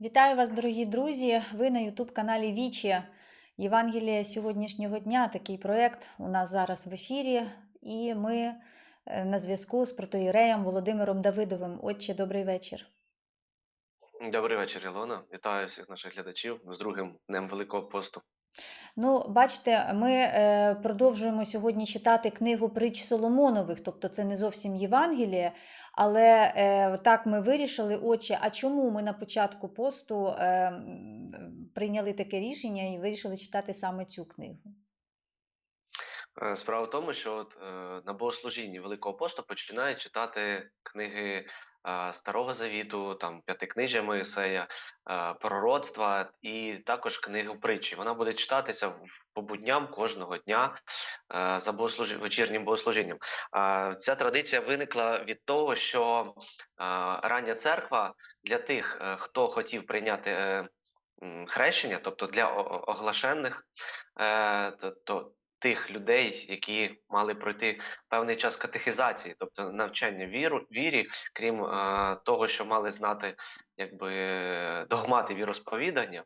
Вітаю вас, дорогі друзі! Ви на Ютуб-каналі Вічі. Євангелія сьогоднішнього дня. Такий проєкт у нас зараз в ефірі. І ми е, на зв'язку з протоїреєм Володимиром Давидовим. Отче, добрий вечір. Добрий вечір, Ілона. Вітаю всіх наших глядачів з другим днем Великого посту. Ну, бачите, ми е, продовжуємо сьогодні читати книгу притч Соломонових, тобто це не зовсім Євангеліє, але е, так ми вирішили, отче, а чому ми на початку посту е, прийняли таке рішення і вирішили читати саме цю книгу? Е, Справа в тому, що от, е, на богослужінні Великого посту починають читати книги Старого Завіту, там П'ятикнижжя Моїсея, пророцтва і також книгу притчі. Вона буде читатися по будням кожного дня за богослужі... вечірнім богослужінням. Ця традиція виникла від того, що рання церква для тих, е, хто хотів прийняти е, хрещення, тобто для оглашених, е, то тих людей, які мали пройти певний час катехізації, тобто навчання віру, вірі, крім е, того, що мали знати якби догмати віросповідання,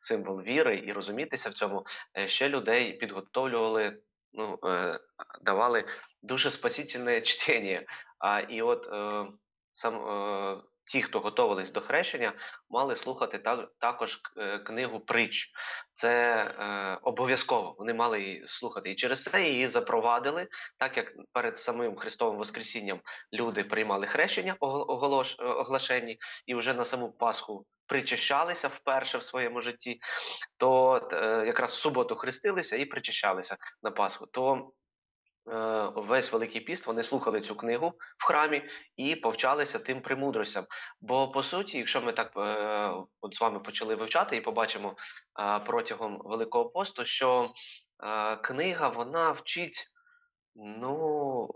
символ віри і розумітися в цьому, е, ще людей підготовлювали, ну, е, давали дуже спасительне чтення. А і от е, сам е, ті, хто готувались до хрещення, мали слухати та, також е, книгу притч. Це е, обов'язково. Вони мали її слухати. І через це її запровадили, так як перед самим Христовим Воскресінням люди приймали хрещення оголош, е, оглашені, і вже на саму Пасху причащалися вперше в своєму житті, то е, якраз в суботу хрестилися і причащалися на Пасху. То весь Великий піст вони слухали цю книгу в храмі і повчалися тим премудростям. Бо по суті, якщо ми так е, от з вами почали вивчати і побачимо е, протягом Великого посту, що е, книга вона вчить. Ну,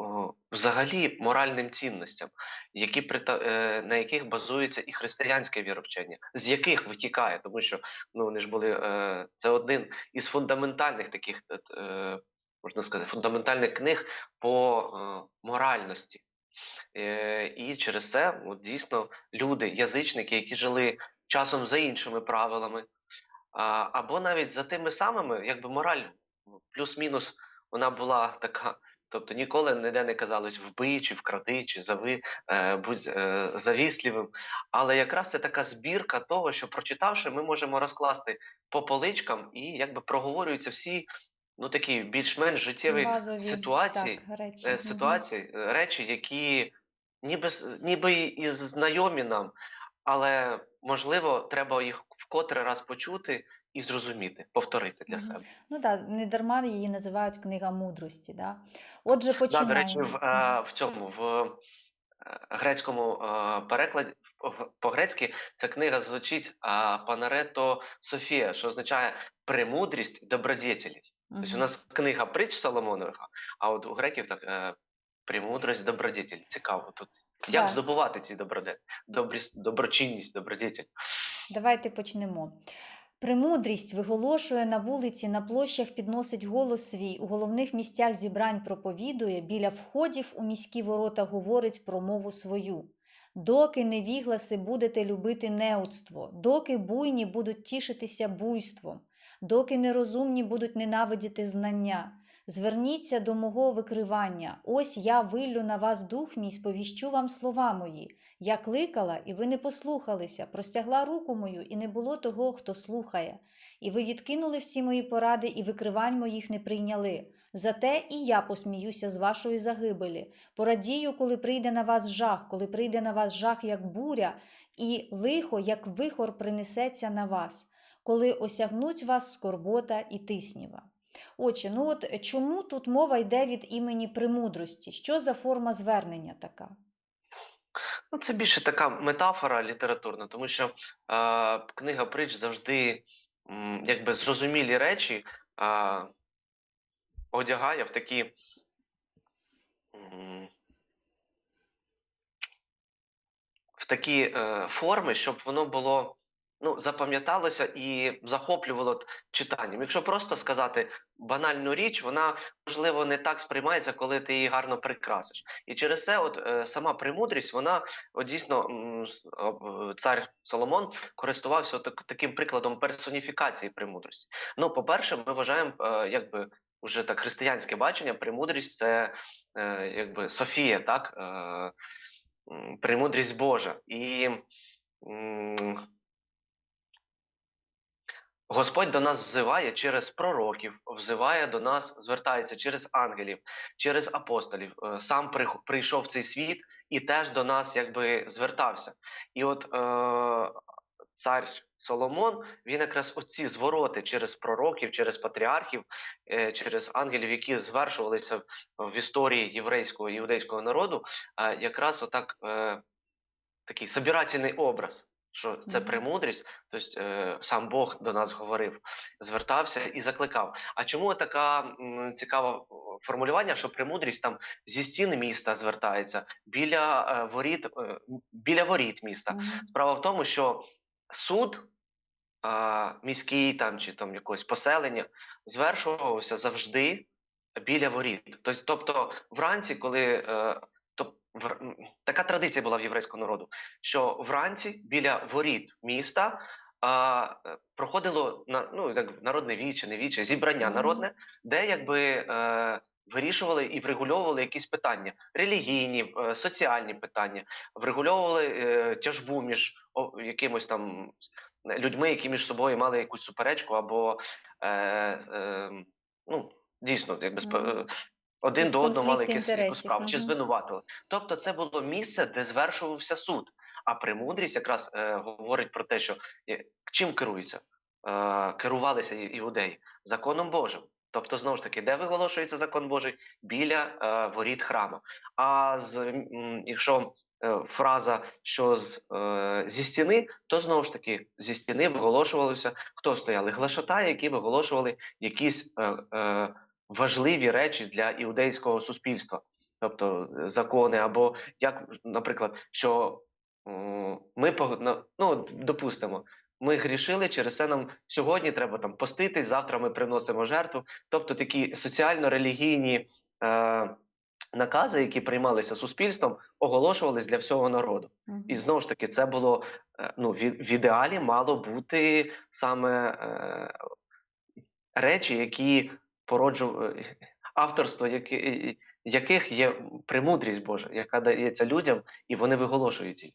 взагалі моральним цінностям, які е, на яких базується і християнське віровчення, з яких витікає, тому що ну вони ж були е, це один із фундаментальних таких, е, е, можна сказати, фундаментальних книг по е, моральності. Е, і через це от, дійсно люди, язичники, які жили часом за іншими правилами, або навіть за тими самими, якби мораль ну, плюс-мінус вона була така. Тобто ніколи ніде не казалось вбий, чи вкради, чи зави, е, будь завіслівим. Але якраз це така збірка того, що прочитавши, ми можемо розкласти по поличкам і якби проговорюються всі ну такі більш-менш життєві Базові ситуації, так, речі. е, ситуації, е, речі, які ніби, с- ніби і знайомі нам, але можливо, треба їх вкотре раз почути і зрозуміти, повторити для Мгм. себе. Ну так, не дарма її називають книга мудрості. Да? Отже, Да, до речі, в, е, в цьому в е, грецькому е, перекладі по- по-грецьки ця книга звучить Панарето Софія, що означає премудрість добродетелів. Тобто у нас книга притч Соломонових, а от у греків так е, премудрість добродетель. Цікаво тут. Як Да. здобувати ці добродетелі? Добрість, доброчинність, добродетель. Давайте почнемо. Премудрість виголошує на вулиці, на площах підносить голос свій, у головних місцях зібрань проповідує, біля входів у міські ворота говорить про мову свою. Доки невігласи будете любити неудство, доки буйні будуть тішитися буйством, доки нерозумні будуть ненавидіти знання. Зверніться до мого викривання. Ось я виллю на вас дух мій, сповіщу вам слова мої. Я кликала, і ви не послухалися, простягла руку мою, і не було того, хто слухає. І ви відкинули всі мої поради, і викривань моїх не прийняли. Зате і я посміюся з вашої загибелі. Порадію, коли прийде на вас жах, коли прийде на вас жах, як буря, і лихо, як вихор, принесеться на вас, коли осягнуть вас скорбота і тисніва. Отже, ну от чому тут мова йде від імені премудрості? Що за форма звернення така? Ну, це більше така метафора літературна, тому що е, книга притч завжди м, якби зрозумілі речі е, одягає в такі. м, В такі е, форми, щоб воно було ну, запам'яталося і захоплювало читанням. Якщо просто сказати банальну річ, вона можливо не так сприймається, коли ти її гарно прикрасиш. І через це, от е, сама премудрість, вона от, дійсно цар Соломон користувався от таким прикладом персоніфікації премудрості. Ну, по-перше, ми вважаємо, е, якби уже так християнське бачення, премудрість це е, якби Софія, так? Е, премудрість Божа. І м, Господь до нас взиває через пророків, взиває до нас, звертається через ангелів, через апостолів. Е, Сам прийшов в цей світ і теж до нас якби звертався. І от е, цар Соломон, він якраз оці звороти через пророків, через патріархів, е, через ангелів, які звершувалися в, історії єврейського іудейського народу, е, якраз отак е, такий собирательний образ. Що це премудрість, тобто е, сам Бог до нас говорив, звертався і закликав. А чому така м, цікаве формулювання, що премудрість там зі стін міста звертається біля е, воріт, е, біля воріт міста? Справа в тому, що суд міський там чи там якогось поселення звершувався завжди біля воріт. Тобто, тобто вранці, коли е, в, така традиція була в єврейського народу, що вранці біля воріт міста а, е, проходило на ну так народне віче, не віче, зібрання народне, де якби е, вирішували і врегульовували якісь питання. Релігійні, е, соціальні питання, врегульовували е, тяжбу між о, якимось там людьми, які між собою мали якусь суперечку, або е, е, ну, дійсно, якби спо- Мгм. Один до одного мали якусь справу, чи звинуватили. Тобто, це було місце, де звершувався суд. А премудрість якраз е, говорить про те, що е, чим керується? Е, керувалися іудеї законом Божим. Тобто, знову ж таки, де виголошується закон Божий? Біля е, воріт храму. А з, м, якщо е, фраза, що з, е, зі стіни, то знову ж таки зі стіни виголошувалося, хто стояли? Глашатаї, які виголошували якісь е, е, важливі речі для іудейського суспільства, тобто е, закони, або як, наприклад, що ми ну, допустимо. Ми грішили, через це нам сьогодні треба там поститись, завтра ми приносимо жертву. Тобто такі соціально-релігійні е, накази, які приймалися суспільством, оголошувались для всього народу. І знову ж таки, це було е, ну, в, в ідеалі мало бути саме е, речі, які породжували авторство, які, яких є премудрість Божа, яка дається людям, і вони виголошують її.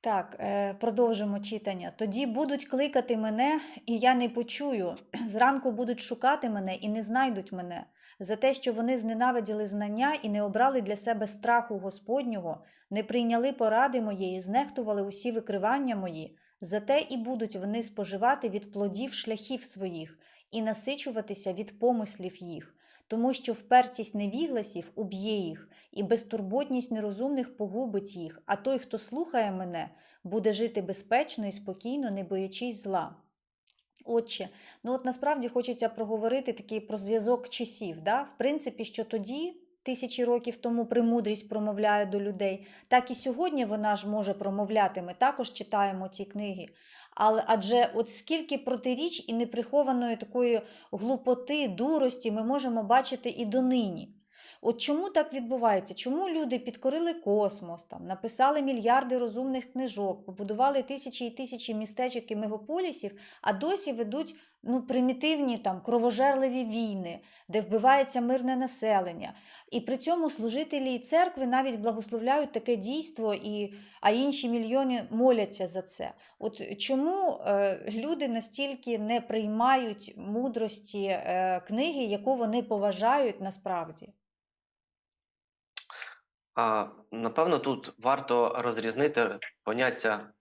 Так, е, продовжимо читання. Тоді будуть кликати мене, і я не почую. Зранку будуть шукати мене і не знайдуть мене. За те, що вони зненавиділи знання і не обрали для себе страху Господнього, не прийняли поради моєї, знехтували усі викривання мої. Зате і будуть вони споживати від плодів шляхів своїх і насичуватися від помислів їх, тому що впертість невігласів уб'є їх, і безтурботність нерозумних погубить їх, а той, хто слухає мене, буде жити безпечно і спокійно, не боячись зла. Отче, ну от насправді хочеться проговорити такий про зв'язок часів. Да? В принципі, що тоді, тисячі років тому, премудрість промовляє до людей, так і сьогодні вона ж може промовляти. Ми також читаємо ці книги. Але адже от скільки протиріч і неприхованої такої глупоти, дурості ми можемо бачити і донині. От чому так відбувається? Чому люди підкорили космос, там, написали мільярди розумних книжок, побудували тисячі і тисячі містечок і мегаполісів, а досі ведуть ну, примітивні там, кровожерливі війни, де вбивається мирне населення. І при цьому служителі і церкви навіть благословляють таке дійство, і, а інші мільйони моляться за це. От чому е, люди настільки не приймають мудрості е, книги, яку вони поважають насправді? А, напевно, тут варто розрізнити поняття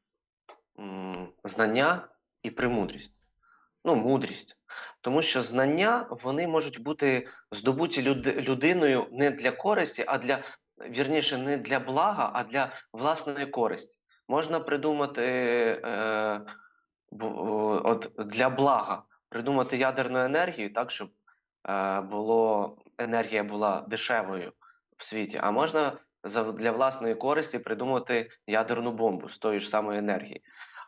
знання і премудрість. Ну, мудрість. Тому що знання вони можуть бути здобуті люд- людиною не для користі, а для вірніше, не для блага, а для власної користі. Можна придумати е, от для блага, придумати ядерну енергію так, щоб е, було, енергія була дешевою в світі, а можна для власної користі придумати ядерну бомбу з тої ж самої енергії.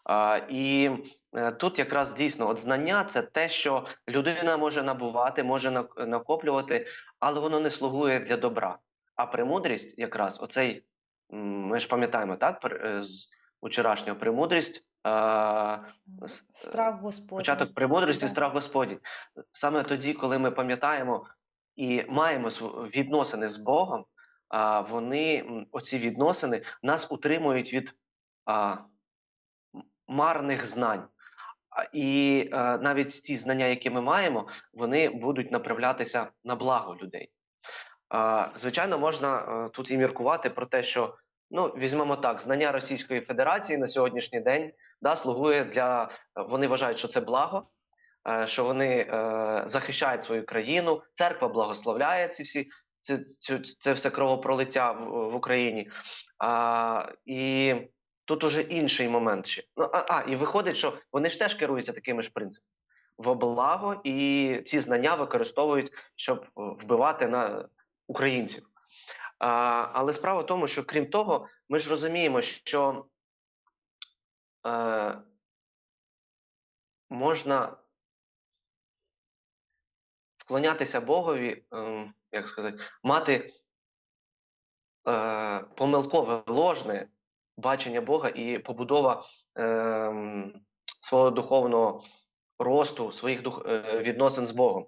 А, і е, тут якраз дійсно от знання це те, що людина може набувати, може нак- накоплювати, але воно не слугує для добра. А премудрість, якраз, оцей, ми ж пам'ятаємо, так, е, з вчорашнього премудрість. Страх Господень. Початок премудрості, страх Господній. Саме тоді, коли ми пам'ятаємо і маємо відносини з Богом, вони, оці відносини, нас утримують від марних знань. І е, навіть ті знання, які ми маємо, вони будуть направлятися на благо людей. Звичайно, можна е, тут і міркувати про те, що ну візьмемо так, знання Російської Федерації на сьогоднішній день да, слугує для вони вважають, що це благо, е, що вони е, захищають свою країну, церква благословляє ці всі це, це, це все кровопролиття в, в Україні. А, і тут уже інший момент ще. Ну, а, а, і виходить, що вони ж теж керуються такими ж принципами. Во благо, і ці знання використовують, щоб е, вбивати на українців. А, але справа в тому, що крім того, ми ж розуміємо, що е, можна вклонятися Богові, е, як сказати, мати е, помилкове ложне бачення Бога і побудова е, свого духовного росту, своїх е, відносин з Богом.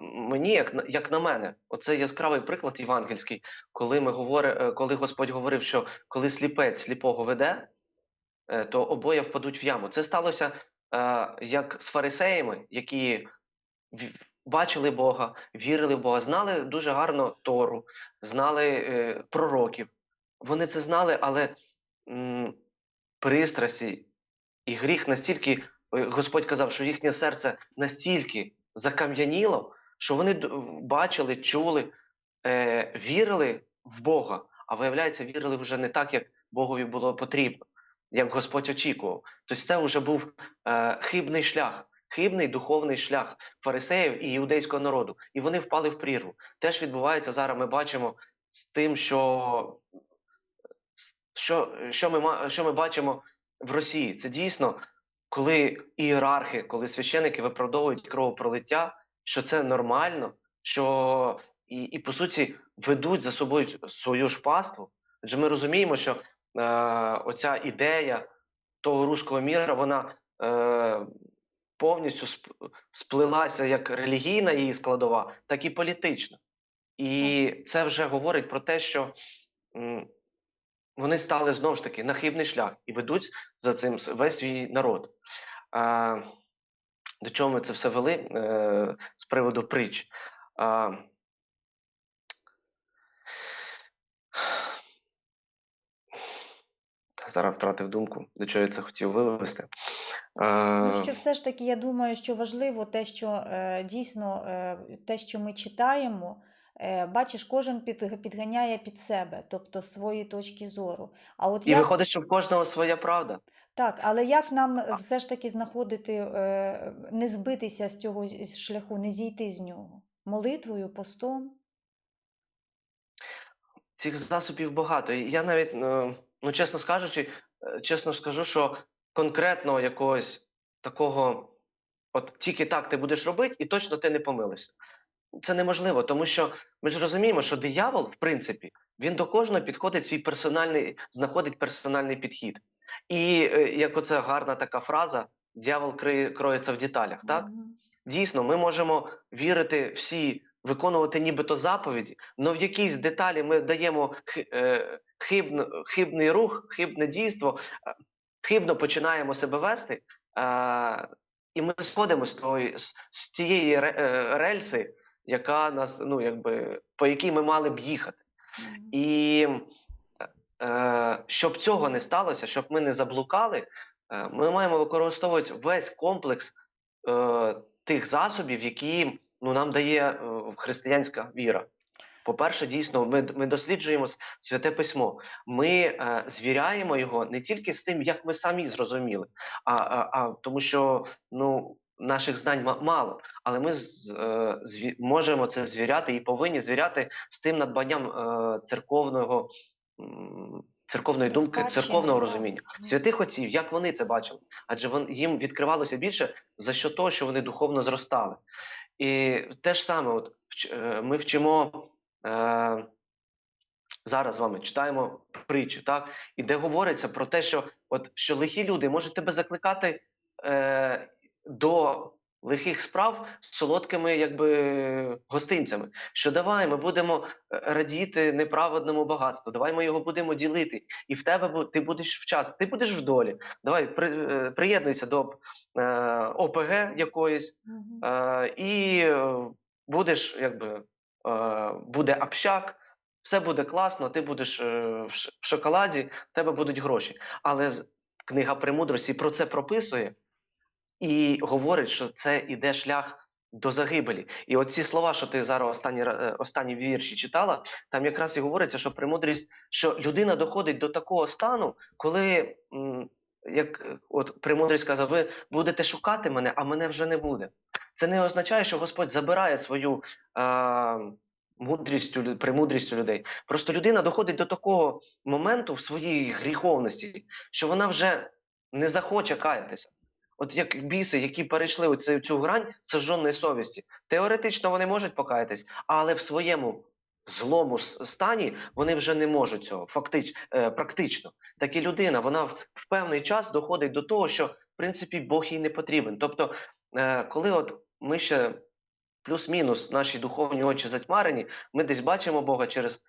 Мені, як на мене, оце яскравий приклад євангельський, коли ми говори, е, коли Господь говорив, що коли сліпець сліпого веде, то обоє впадуть в яму. Це сталося як з фарисеями, які бачили Бога, вірили в Бога, знали дуже гарно Тору, знали е, пророків. Вони це знали, але пристрасті і гріх настільки, е, Господь казав, що їхнє серце настільки закам'яніло, що вони бачили, чули, е, вірили в Бога, а виявляється, вірили вже не так, як Богові було потрібно, як Господь очікував. Тобто це вже був е, хибний шлях, хибний духовний шлях фарисеїв і іудейського народу. І вони впали в прірву. Теж відбувається зараз. Ми бачимо з тим, що, що, що, ми, що ми бачимо в Росії. Це дійсно, коли ієрархи, коли священики виправдовують кровопролиття, що це нормально, що і, і по суті ведуть за собою свою ж паству. Адже ми розуміємо, що е, оця ідея того руського міра, вона е, повністю сплилася як релігійна її складова, так і політична. І це вже говорить про те, що вони стали знову ж таки на хибний шлях і ведуть за цим весь свій народ. До чого ми це все вели е, з приводу притч? Зараз втратив думку, до чого я це хотів вивести. Ну, Е, що все ж таки, я думаю, що важливо те, що е, дійсно е, те, що ми читаємо, бачиш, кожен підганяє під себе, тобто свої точки зору. А от і як, виходить, що в кожного своя правда. так, але як нам все ж таки знаходити, не збитися з цього шляху, не зійти з нього? Молитвою, постом? Цих засобів багато. Я навіть, ну чесно скажучи, е, чесно скажу, що конкретно якогось такого, от тільки так ти будеш робити, і точно ти не помилишся. Це неможливо, тому що ми ж розуміємо, що диявол, в принципі, він до кожного підходить свій персональний, знаходить персональний підхід. І е, як оце гарна така фраза: дьявол криє, кроється в деталях. Так? Мгм. Дійсно, ми можемо вірити всі, виконувати нібито заповіді, але в якійсь деталі ми даємо е, хибно, хибний рух, хибне дійство, е, хибно починаємо себе вести, е, і ми сходимо з, тої, з, тієї рельси, яка нас, ну, якби, по якій ми мали б їхати. І щоб цього не сталося, щоб ми не заблукали, ми маємо використовувати весь комплекс тих засобів, які ну, нам дає е, християнська віра. По-перше, дійсно, ми, ми досліджуємо святе письмо. Ми е, звіряємо його не тільки з тим, як ми самі зрозуміли, а, а, а тому, що ну, наших знань мало, але ми з, е, зві, можемо це звіряти і повинні звіряти з тим надбанням е, церковного церковної думки, церковного розуміння. Святих отців, як вони це бачили? Адже вон, їм відкривалося більше за що того, що вони духовно зростали. І те ж саме, от, е, ми вчимо е, зараз з вами читаємо притчі, так? І де говориться про те, що, от, що лихі люди можуть тебе закликати е, до лихих справ з солодкими якби, гостинцями. Що давай ми будемо е, радіти неправедному багатству, давай ми його будемо ділити, і в тебе ти будеш в час, ти будеш в долі. Давай при, е, приєднуйся до е, ОПГ якоїсь, Е, і будеш, якби, е, буде общак, все буде класно, ти будеш е, в шоколаді, в тебе будуть гроші. Але книга премудрості про це прописує і говорить, що це іде шлях до загибелі. І оці слова, що ти зараз останні, е, останні вірші читала, там якраз і говориться, що премудрість, що людина доходить до такого стану, коли. Як е, от премудрість сказав, ви будете шукати мене, а мене вже не буде. Це не означає, що Господь забирає свою е, мудрістю, лю- премудрістю людей. Просто людина доходить до такого моменту в своїй гріховності, що вона вже не захоче каятися. От як біси, які перейшли оцю цю грань сожженої совісті, теоретично вони можуть покаятись, але в своєму злому стані вони вже не можуть цього, фактично, е, практично. Так і людина, вона в, певний час доходить до того, що в принципі Бог їй не потрібен. Тобто, е, коли от ми ще плюс-мінус наші духовні очі затьмарені, ми десь бачимо Бога через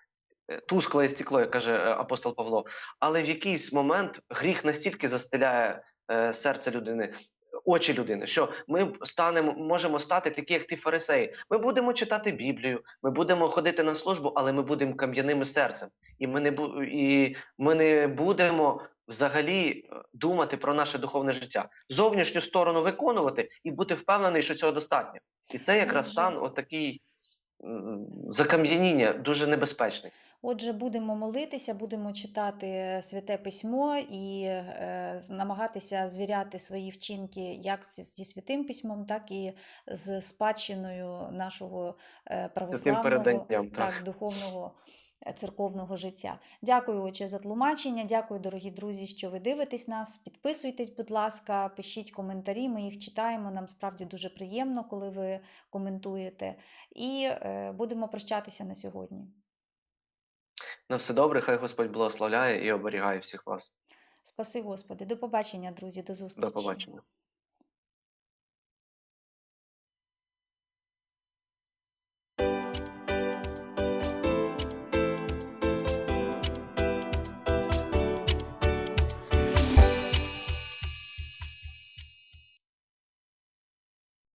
е, тускле стекло, як каже апостол Павло. Але в якийсь момент гріх настільки застеляє е, серце людини, очі людини, що ми станемо, можемо стати такі, як ті фарисеї. Ми будемо читати Біблію, ми будемо ходити на службу, але ми будемо кам'яними серцем. І ми не бу- і ми не будемо взагалі е, думати про наше духовне життя. Зовнішню сторону виконувати і бути впевнений, що цього достатньо. І це якраз стан отакий закам'яніння дуже небезпечний. Отже, будемо молитися, будемо читати святе письмо і е, намагатися звіряти свої вчинки як зі святим письмом, так і з спадщиною нашого е, православного. Так. так, духовного е, церковного життя. Дякую, отче, за тлумачення. Дякую, дорогі друзі, що ви дивитесь нас. Підписуйтесь, будь ласка, пишіть коментарі. Ми їх читаємо. Нам справді дуже приємно, коли ви коментуєте. І е, будемо прощатися на сьогодні. На все добре, хай Господь благословляє і оберігає всіх вас. Спаси Господи. До побачення, друзі, до зустрічі. До побачення.